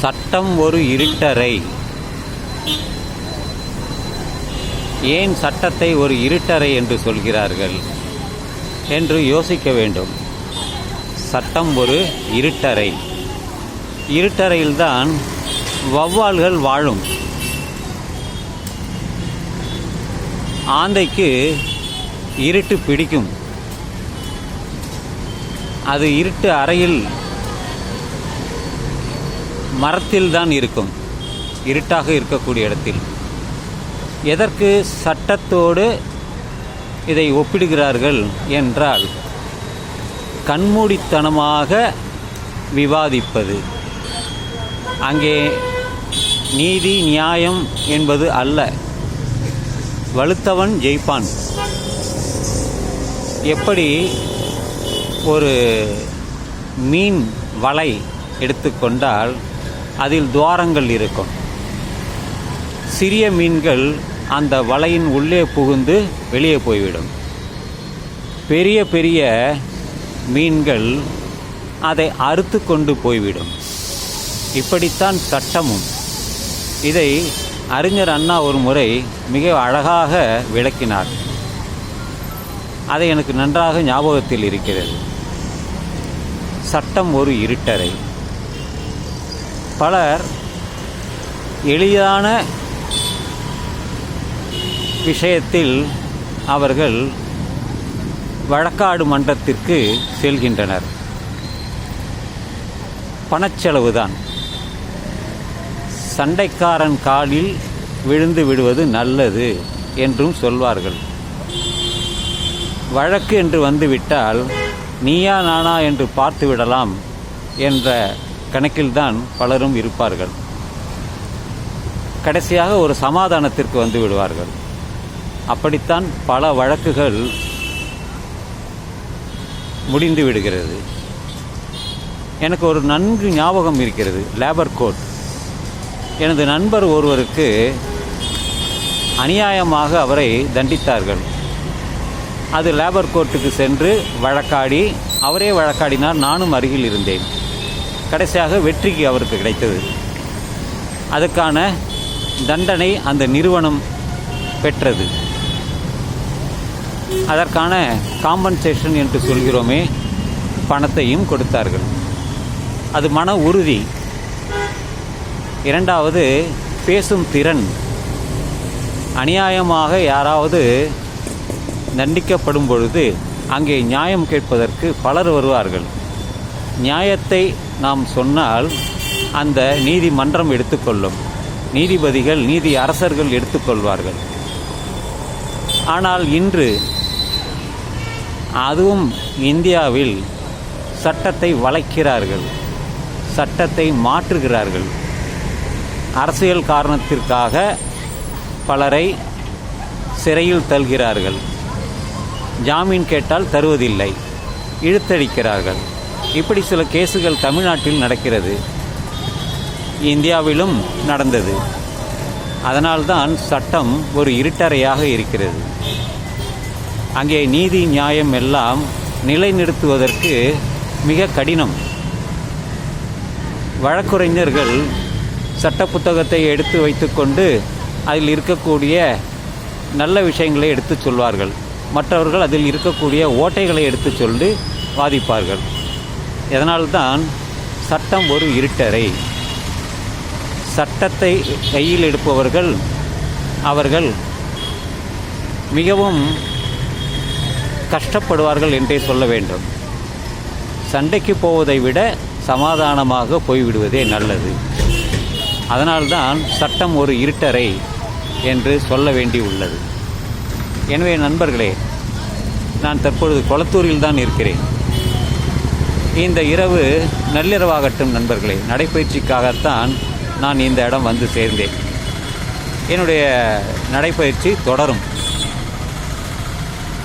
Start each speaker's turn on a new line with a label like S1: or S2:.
S1: சட்டம் ஒரு இருட்டறை. ஏன் சட்டத்தை ஒரு இருட்டறை என்று சொல்கிறார்கள்? என்று யோசிக்க வேண்டும். சட்டம் ஒரு இருட்டறை. இருட்டறையில்தான் வௌவால்கள் வாழும். ஆந்தைக்கு இருட்டு பிடிக்கும். அது இருட்டு அறையில் மரத்தில் தான் இருக்கும். இருட்டாக இருக்கக்கூடிய இடத்தில். எதற்கு சட்டத்தோடு இதை ஒப்பிடுகிறார்கள் என்றால் கண்மூடித்தனமாக விவாதிப்பது. அங்கே நீதி நியாயம் என்பது அல்ல. வலுத்தவன் ஜெயிப்பான். எப்படி ஒரு மீன் வலை எடுத்துக்கொண்டால் அதில் துவாரங்கள் இருக்கும். சிறிய மீன்கள் அந்த வலையின் உள்ளே புகுந்து வெளியே போய்விடும். பெரிய பெரிய மீன்கள் அதை அறுத்து கொண்டு போய்விடும். இப்படித்தான் சட்டமும் இதை அறிஞர் அண்ணா ஒரு முறை மிக அழகாக விளக்கினார். அதை எனக்கு நன்றாக ஞாபகத்தில் இருக்கிறது. சட்டம் ஒரு இருட்டறை. பலர் எளிதான விஷயத்தில் அவர்கள் வழக்காடு மன்றத்திற்கு செல்கின்றனர். பணச்செலவுதான். சண்டைக்காரன் காலில் விழுந்து விடுவது நல்லது என்றும் சொல்வார்கள். வழக்கு என்று வந்துவிட்டால் நீயா நானா என்று பார்த்து விடலாம் என்ற கணக்கில்தான் பலரும் இருப்பார்கள். கடைசியாக ஒரு சமாதானத்திற்கு வந்து விடுவார்கள். அப்படித்தான் பல வழக்குகள் முடிந்து விடுகிறது. எனக்கு ஒரு நன்கு ஞாபகம் இருக்கிறது. லேபர் கோர்ட் எனது நண்பர் ஒருவருக்கு அநியாயமாக அவரை தண்டித்தார்கள். அது லேபர் கோர்ட்டுக்கு சென்று வழக்காடி அவரே வழக்காடினார். நானும் அருகில் இருந்தேன். கடைசியாக வெற்றிக்கு அவருக்கு கிடைத்தது. அதுக்கான தண்டனை அந்த நிறுவனம் பெற்றது. அதற்கான காம்பன்சேஷன் என்று சொல்கிறோமே பணத்தையும் கொடுத்தார்கள். அது மன உறுதி. இரண்டாவது பேசும் திறன். அநியாயமாக யாராவது தண்டிக்கப்படும் பொழுது அங்கே நியாயம் கேட்பதற்கு பலர் வருவார்கள். நியாயத்தை நாம் சொன்னால் அந்த நீதிமன்றம் எடுத்துக்கொள்ளும். நீதிபதிகள் நீதி அரசர்கள் எடுத்துக்கொள்வார்கள். ஆனால் இன்று அதுவும் இந்தியாவில் சட்டத்தை வளைக்கிறார்கள். சட்டத்தை மாற்றுகிறார்கள். அரசியல் காரணத்திற்காக பலரை சிறையில் தள்கிறார்கள் ஜாமீன் கேட்டால் தருவதில்லை. இழுத்தடிக்கிறார்கள். இப்படி சில கேசுகள் தமிழ்நாட்டில் நடக்கிறது. இந்தியாவிலும் நடந்தது. அதனால்தான் சட்டம் ஒரு இருட்டறையாக இருக்கிறது. அங்கே நீதி நியாயம் எல்லாம் நிலைநிறுத்துவதற்கு மிக கடினம். வழக்குரைஞர்கள் சட்ட புத்தகத்தை எடுத்து வைத்துக்கொண்டு அதில் இருக்கக்கூடிய நல்ல விஷயங்களை எடுத்து சொல்வார்கள். மற்றவர்கள் அதில் இருக்கக்கூடிய ஓட்டைகளை எடுத்து சொல்லி வாதிப்பார்கள். இதனால்தான் சட்டம் ஒரு இருட்டறை? சட்டத்தை கையில் எடுப்பவர்கள் அவர்கள் மிகவும் கஷ்டப்படுவார்கள் என்றே சொல்ல வேண்டும். சண்டைக்கு போவதை விட சமாதானமாக போய்விடுவதே நல்லது. அதனால்தான் சட்டம் ஒரு இருட்டறை என்று சொல்ல வேண்டி உள்ளது. எனவே நண்பர்களே நான் தற்பொழுது கொளத்தூரில் தான் இருக்கிறேன். இந்த இரவு நள்ளிரவாகட்டும் நண்பர்களே. நடைப்பயிற்சிக்காகத்தான் நான் இந்த இடம் வந்து சேர்ந்தேன். என்னுடைய நடைப்பயிற்சி தொடரும்.